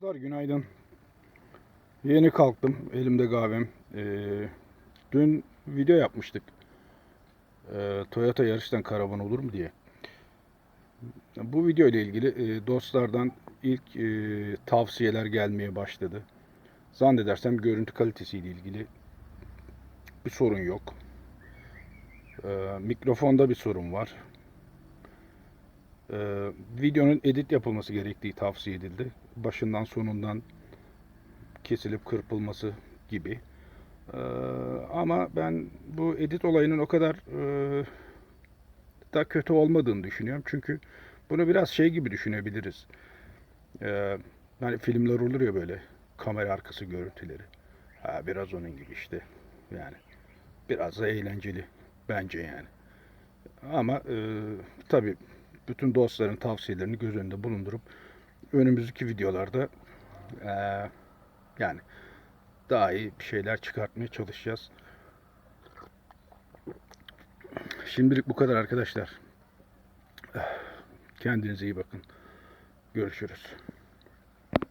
Dostlar günaydın. Yeni kalktım. Elimde kahvem. Ee, dün video yapmıştık. Ee, Toyota yarıştan karavan olur mu diye. Bu video ile ilgili e, dostlardan ilk e, tavsiyeler gelmeye başladı. Zannedersem görüntü kalitesiyle ilgili bir sorun yok. Ee, mikrofonda bir sorun var. Ee, videonun edit yapılması gerektiği tavsiye edildi. Başından sonundan kesilip kırpılması gibi. Ee, ama ben bu edit olayının o kadar e, da kötü olmadığını düşünüyorum. Çünkü bunu biraz şey gibi düşünebiliriz. Ee, hani filmler olur ya böyle kamera arkası görüntüleri. Ha, biraz onun gibi işte. Yani biraz da eğlenceli bence yani. Ama e, tabii bütün dostların tavsiyelerini göz önünde bulundurup önümüzdeki videolarda eee, yani daha iyi bir şeyler çıkartmaya çalışacağız. Şimdilik bu kadar arkadaşlar. Kendinize iyi bakın. Görüşürüz.